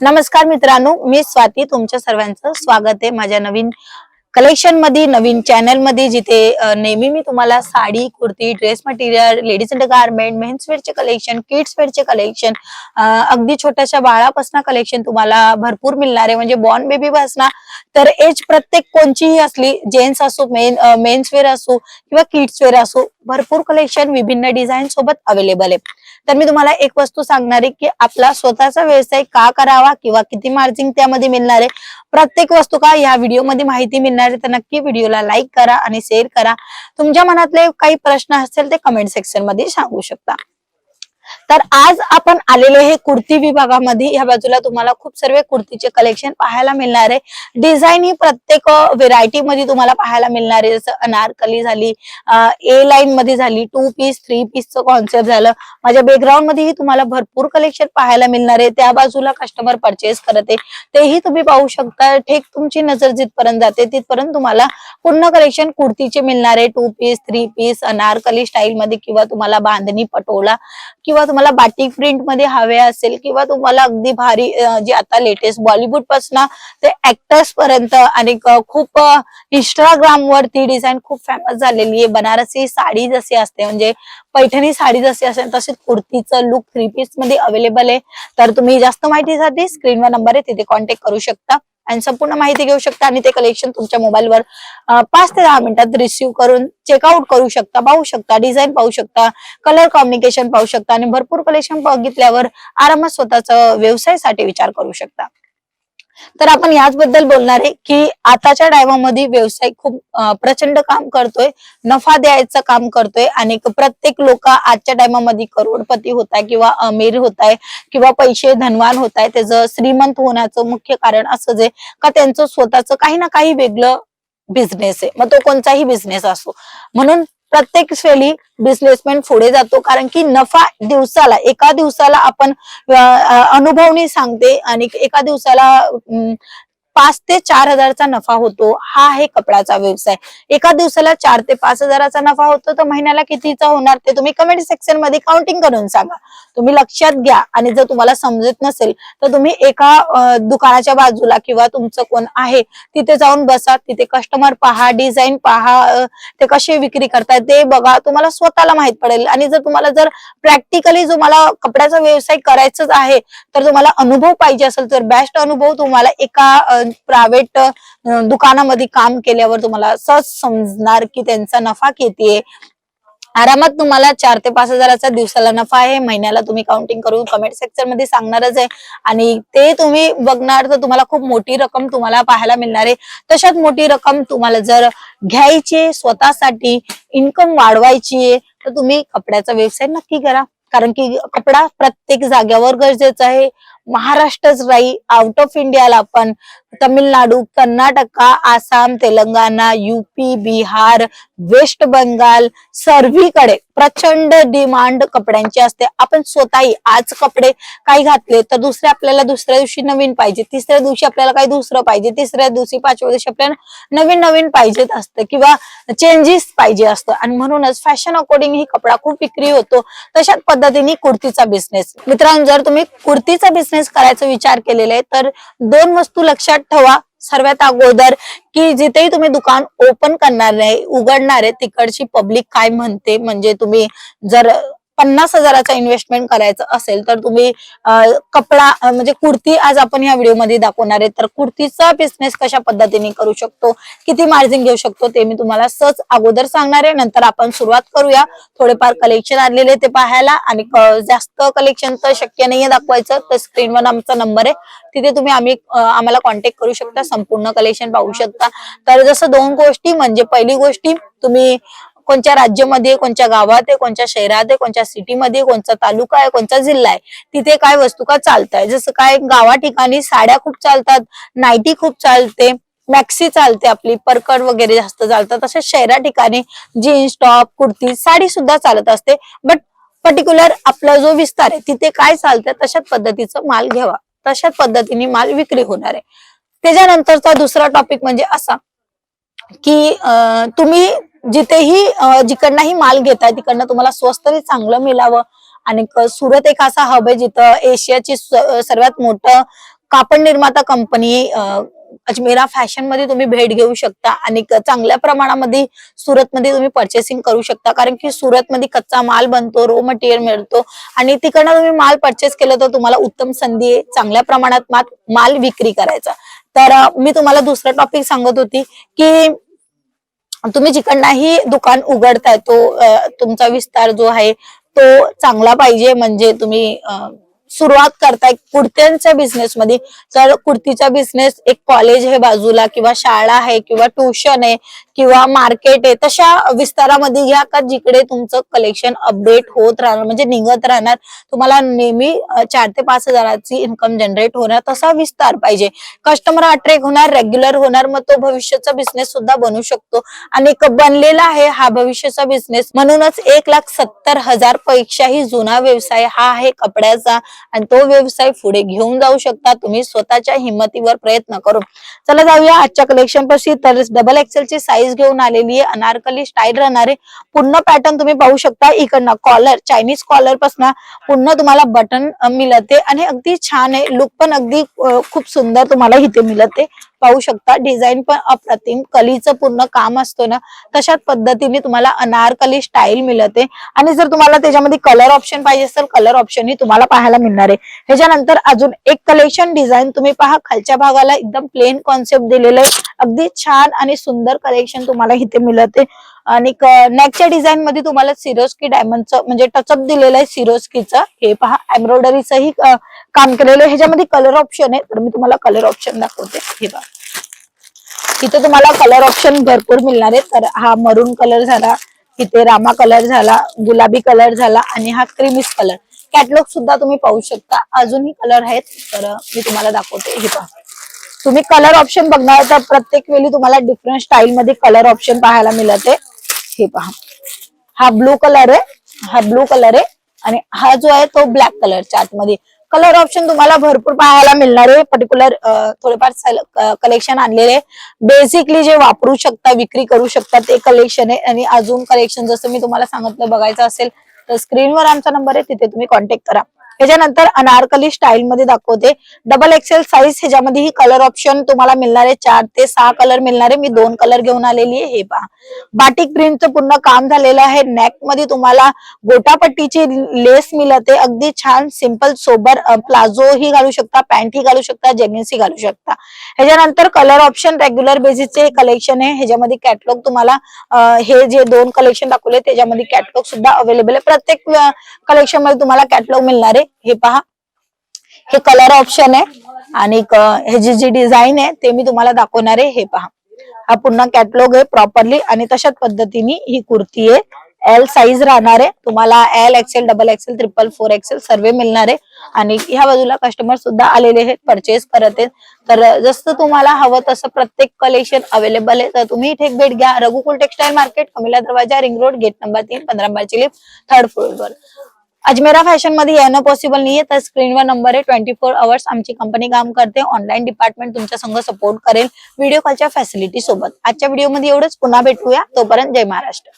नमस्कार मित्रांनो मी स्वाती तुमच्या सर्वांचं स्वागत आहे माझ्या नवीन कलेक्शनमध्ये नवीन चॅनलमध्ये जिथे नेहमी मी तुम्हाला sari kurti dress material ladies and garment मेन्सवेअरचे collection किड्सवेअरचे कलेक्शन अगदी छोट्याशा बाळापासून कलेक्शन तुम्हाला भरपूर मिळणार आहे. म्हणजे बॉर्न बेबी पासून तर एज प्रत्येक कोणचीही असली जेंट्स असो मेन मेन्स वेअर असो किंवा किड्स वेअर असो भरपूर कलेक्शन विभिन्न डिझाईन सोबत अवेलेबल आहे. तर मी तुम्हाला एक वस्तू सांगणार आहे की आपला स्वतःचा व्यवसाय का करावा किंवा किती मार्जिन त्यामध्ये मिळणार आहे प्रत्येक वस्तू का या व्हिडिओमध्ये माहिती मिळणार आहे तर नक्की व्हिडिओला लाईक करा आणि शेअर करा. तुमच्या मनातले काही प्रश्न असतील ते कमेंट सेक्शनमध्ये सांगू शकता. तर आज आपण आलेले हे कुर्ती विभागामध्ये. या बाजूला तुम्हाला खूप सर्व कुर्तीचे कलेक्शन पाहायला मिळणार आहे. डिझाईन ही प्रत्येक व्हेरायटी मध्ये तुम्हाला पाहायला मिळणार आहे. जसं अनारकली झाली ए लाईन मध्ये झाली टू पीस थ्री पीसचं कॉन्सेप्ट झालं. माझ्या बॅकग्राऊंड मध्येही तुम्हाला भरपूर कलेक्शन पाहायला मिळणार आहे. त्या बाजूला कस्टमर परचेस करत. आहे तेही तुम्ही पाहू शकता. ठेक तुमची नजर जिथपर्यंत जाते तिथपर्यंत तुम्हाला पूर्ण कलेक्शन कुर्तीचे मिळणार आहे. Two piece three piece Anarkali style मध्ये किंवा तुम्हाला बांधणी पटोला किंवा तुम्हाला बाटिक प्रिंटमध्ये हवे असेल किंवा तुम्हाला अगदी भारी जे आता लेटेस्ट बॉलिवूडपासून ते ऍक्टर्स पर्यंत आणि खूप इंस्टाग्राम वरती डिझाईन खूप फेमस झालेली आहे. बनारसी साडी जशी असते म्हणजे पैठणी साडी जशी असेल तशी कुर्तीचं लुक थ्री पीसमध्ये अवेलेबल आहे. तर तुम्ही जास्त माहितीसाठी स्क्रीनवर नंबर आहे तिथे कॉन्टॅक्ट करू शकता. आणि संपूर्ण माहिती घेऊ शकता आणि ते कलेक्शन तुमच्या मोबाईलवर पाच ते दहा मिनिटात रिसिव्ह करून चेकआउट करू शकता पाहू शकता डिझाईन पाहू शकता कलर कॉम्युनिकेशन पाहू शकता आणि भरपूर कलेक्शन बघितल्यावर आरामात स्वतःचा व्यवसायासाठी विचार करू शकता. तर आपण याचबद्दल बोलणार आहे की आताच्या टायमामध्ये व्यवसाय खूप प्रचंड काम करतोय नफा द्यायचं काम करतोय आणि प्रत्येक लोक आजच्या टायमामध्ये करोडपती होत आहे किंवा अमीर होत आहे किंवा पैसे धनवान होत आहे त्याचं श्रीमंत होण्याचं मुख्य कारण असंच आहे का त्यांचं स्वतःचं काही ना काही वेगळं बिझनेस आहे. मग तो कोणताही बिझनेस असो. म्हणून प्रत्येक वेळी बिझनेसमॅन पुढे जातो. कारण की नफा दिवसाला एका दिवसाला आपण अनुभवनी सांगते आणि एका दिवसाला पाच ते चार हजारचा नफा होतो. हा आहे कपड्याचा व्यवसाय. एका दिवसाला चार ते पाच हजाराचा नफा होतो. तर महिन्याला कितीचा होणार ते तुम्ही कमेंट सेक्शनमध्ये काउंटिंग करून सांगा. तुम्ही लक्षात घ्या. आणि जर तुम्हाला समजत नसेल तर तुम्ही एका दुकानाच्या बाजूला किंवा तुमचं कोण आहे तिथे जाऊन बसा. तिथे कस्टमर पहा डिझाईन पहा ते कसे विक्री करतायत ते बघा. तुम्हाला स्वतःला माहीत पडेल. आणि जर तुम्हाला जर प्रॅक्टिकली जो मला कपड्याचा व्यवसाय करायचाच आहे तर तुम्हाला अनुभव पाहिजे असेल तर बेस्ट अनुभव तुम्हाला एका प्रायव्हेट दुकानामध्ये काम केल्यावर तुम्हाला सहज समजणार की त्यांचा नफा किती आहे. आरामात तुम्हाला चार ते पाच हजाराचा दिवसाला नफा आहे. महिन्याला तुम्ही काउंटिंग करून कमेंट सेक्शनमध्ये सांगणारच आहे. आणि ते तुम्ही बघणार तर तुम्हाला खूप मोठी रक्कम तुम्हाला पाहायला मिळणार आहे. तशात मोठी रक्कम तुम्हाला जर घ्यायची आहे स्वतःसाठी इन्कम वाढवायची आहे तर तुम्ही कपड्याचा व्यवसाय नक्की करा. कारण की कपडा प्रत्येक जाग्यावर गरजेचा आहे. महाराष्ट्रच राही आउट ऑफ इंडियाला पण. तमिळनाडू कर्नाटका आसाम तेलंगणा युपी बिहार वेस्ट बंगाल सर्वीकडे प्रचंड डिमांड कपड्यांची असते. आपण स्वतःही आज कपडे काही घातले तर दुसरे आपल्याला दुसऱ्या दिवशी नवीन पाहिजे. तिसऱ्या दिवशी आपल्याला काही दुसरं पाहिजे. तिसऱ्या दिवशी पाचव्या दिवशी आपल्याला नवीन नवीन पाहिजेत असतं किंवा चेंजेस पाहिजे असतं. आणि म्हणूनच फॅशन अकॉर्डिंग ही कपडा खूप विक्री होतो. तशाच पद्धतीने कुर्तीचा बिझनेस मित्रांनो जर तुम्ही कुर्तीचा बिझनेस करायचा विचार केलेला आहे तर दोन वस्तू लक्षात ठेवा. सर्वात अगोदर की जिथेही तुम्ही दुकान ओपन करणार आहे उघडणार आहे तिकडची पब्लिक काय म्हणते? म्हणजे तुम्ही जर पन्नास हजाराचा इन्व्हेस्टमेंट करायचं असेल तर तुम्ही कपडा म्हणजे कुर्ती आज आपण या व्हिडिओमध्ये दाखवणार आहे. तर कुर्तीचा बिझनेस कशा पद्धतीने करू शकतो? किती मार्जिन घेऊ शकतो? ते मी तुम्हाला सहज अगोदर सांगणार आहे. नंतर आपण सुरुवात करूया. थोडेफार कलेक्शन आणलेले ते पाहायला. आणि जास्त कलेक्शन तर शक्य नाहीये दाखवायचं. तर स्क्रीनवर आमचा नंबर आहे. तिथे तुम्ही आम्ही आम्हाला कॉन्टॅक्ट करू शकता. संपूर्ण कलेक्शन पाहू शकता. तर जसं दोन गोष्टी म्हणजे पहिली गोष्टी तुम्ही कोणत्या राज्यामध्ये कोणत्या गावात आहे कोणत्या शहरात आहे कोणत्या सिटीमध्ये कोणता तालुका आहे कोणता जिल्हा आहे तिथे काय वस्तू का चालताय. जसं काय गावा ठिकाणी साड्या खूप चालतात नाईटी खूप चालते मॅक्सी चालते आपली परकर वगैरे जास्त चालतात. तसेच शहरा ठिकाणी जीन्स टॉप कुर्ती साडी सुद्धा चालत असते. बट पर्टिक्युलर आपला जो विस्तार आहे तिथे काय चालतंय तशाच पद्धतीचा माल घ्यावा. तशाच पद्धतीने माल विक्री होणार आहे. त्याच्यानंतरचा दुसरा टॉपिक म्हणजे असा की तुम्ही जिथेही जिकडनंही माल घेताय तिकडनं तुम्हाला स्वस्त चांगलं मिळावं. आणि सुरत एक असा हब आहे जिथं एशियाची सर्वात मोठं कापड निर्माता कंपनी अजमेरा फॅशनमध्ये तुम्ही भेट घेऊ शकता. आणि चांगल्या प्रमाणामध्ये सुरतमध्ये तुम्ही परचेसिंग करू शकता. कारण की सुरतमध्ये कच्चा माल बनतो रो मटेरियल मिळतो. आणि तिकडनं तुम्ही माल परचेस केलं तर तुम्हाला उत्तम संधी आहे. चांगल्या प्रमाणात माल विक्री करायचा. तर मी तुम्हाला दुसरा टॉपिक सांगत होती की तुम्ही जिकडनंही दुकान उघडताय तो तुमचा विस्तार जो आहे तो चांगला पाहिजे म्हणजे तुम्ही अं, सुरुवात करताय कुर्त्यांच्या बिझनेस मध्ये. तर कुर्तीचा बिझनेस एक कॉलेज आहे बाजूला किंवा शाळा आहे किंवा ट्युशन आहे किंवा मार्केट आहे तशा विस्तारामध्ये घ्या का जिकडे तुमचं कलेक्शन अपडेट होत राहणार म्हणजे निघत राहणार. तुम्हाला नेहमी चार ते पाच हजाराची इन्कम जनरेट होणार तसा विस्तार पाहिजे. कस्टमर अट्रॅक्ट होणार रेग्युलर होणार मग तो भविष्याचा बिझनेस सुद्धा बनू शकतो. आणि एक बनलेला आहे हा भविष्याचा बिझनेस म्हणूनच एक लाख सत्तर हजार पेक्षाही जुना व्यवसाय हा आहे कपड्याचा. आणि तो व्यवसाय पुढे घेऊन जाऊ शकता. तुम्ही स्वतःच्या हिंमतीवर प्रयत्न करून. चला जाऊया. आजच्या कलेक्शन पाशी तर डबल एक्सेल ची साईज घेऊन आलेली आहे. अनारकली स्टाईल राहणारे. पूर्ण पॅटर्न तुम्ही पाहू शकता. इकडनं कॉलर चायनीज कॉलरपासून पूर्ण तुम्हाला बटन मिळते. आणि अगदी छान आहे. लुक पण अगदी खूप सुंदर तुम्हाला इथे मिळते. पाहू शकता. डिझाईन पण अप्रतिम. कलीचं पूर्ण काम असतो ना तशाच पद्धतीने तुम्हाला अनारकली स्टाईल मिळते. आणि जर तुम्हाला त्याच्यामध्ये कलर ऑप्शन पाहिजे असेल कलर ऑप्शन ही तुम्हाला पाहायला मिळणार आहे. ह्याच्यानंतर अजून एक कलेक्शन डिझाईन तुम्ही पहा. खालच्या भागाला एकदम प्लेन कॉन्सेप्ट दिलेलं आहे. अगदी छान आणि सुंदर कलेक्शन तुम्हाला इथे मिळते. आणि नेकच्या डिझाईन मध्ये तुम्हाला सिरोस्की डायमंडचं म्हणजे टचअप दिलेलं आहे सिरोस्कीचं हे पहा एम्ब्रॉयडरीचंही काम केलेलं आहे. ह्याच्यामध्ये कलर ऑप्शन आहे. तर मी तुम्हाला कलर ऑप्शन दाखवते. हे पहा. इथे तुम्हाला कलर ऑप्शन भरपूर मिळणार आहे. तर हा मरून कलर झाला इथे रामा कलर झाला गुलाबी कलर झाला आणि हा क्रीमिस कलर कॅटलॉग सुद्धा तुम्ही पाहू शकता. अजूनही कलर आहेत. तर मी तुम्हाला दाखवते. हे पहा. तुम्ही कलर ऑप्शन बघणार तर प्रत्येक वेळी तुम्हाला डिफरंट स्टाईल मध्ये कलर ऑप्शन पाहायला मिळते. हे पहा. हा ब्लू कलर आहे. हा ब्लू कलर आहे. आणि हा जो आहे तो ब्लॅक कलर चार्टमध्ये. कलर ऑप्शन तुम्हाला भरपूर पाहायला मिळणार आहे. पर्टिक्युलर थोडेफार कलेक्शन आणलेले बेसिकली जे वापरू शकता विक्री करू शकता ते कलेक्शन आहे. आणि अजून कलेक्शन जसं मी तुम्हाला सांगितलं बघायचं असेल तर स्क्रीनवर आमचा नंबर आहे. तिथे तुम्ही कॉन्टॅक्ट करा. ह्याच्यानंतर अनारकली स्टाईल मध्ये दाखवते. डबल एक्सेल साईज ह्याच्यामध्ये ही कलर ऑप्शन तुम्हाला मिळणार आहे चार ते सहा कलर मिळणार. आहे मी दोन कलर घेऊन आलेली आहे. हे पहा. बाटिक प्रिंटचं पूर्ण काम झालेलं आहे. नेकमध्ये तुम्हाला गोटापट्टीची लेस मिळते. अगदी छान सिंपल सोबर प्लाझो ही घालू शकता पॅन्ट ही घालू शकता जेगिन्स ही घालू शकता. ह्याच्यानंतर कलर ऑप्शन रेग्युलर बेसिसचे कलेक्शन आहे. ह्याच्यामध्ये कॅटलॉग तुम्हाला हे जे दोन कलेक्शन दाखवले त्याच्यामध्ये कॅटलॉग सुद्धा अवेलेबल आहे. प्रत्येक कलेक्शनमध्ये तुम्हाला कॅटलॉग मिळणार आहे हे पहा. हे कलर ऑप्शन आहे आणि ह्याची जी डिझाईन आहे ते मी तुम्हाला दाखवणार आहे. हे पहा. हा पुन्हा कॅटलॉग आहे प्रॉपरली आणि तशाच पद्धतीने ही कुर्ती आहे. एल साईज राहणार आहे. तुम्हाला L XL double XL triple four XL सर्व मिळणार आहे. आणि ह्या बाजूला कस्टमर सुद्धा आलेले आहेत. परचेस करत आहेत. तर जसं तुम्हाला हवं तसं प्रत्येक कलेक्शन अवेलेबल आहे. तर तुम्ही इथे एक भेट घ्या. रघुकुल टेक्सटाईल मार्केट कमिला दरवाजा रिंग रोड गेट नंबर तीन पंधरा मार्च लिफ्ट थर्ड फ्लोअरवर अजमेरा फॅशनमध्ये येणं पॉसिबल नाहीये. तर स्क्रीनवर नंबर आहे. ट्वेंटी फोर आवर्स आमची कंपनी काम करते. ऑनलाईन डिपार्टमेंट तुमच्या संघ सपोर्ट करेल. व्हिडिओ कॉलच्या फॅसिलिटी सोबत. आजच्या व्हिडिओमध्ये एवढंच. पुन्हा भेटूया. तोपर्यंत जय महाराष्ट्र.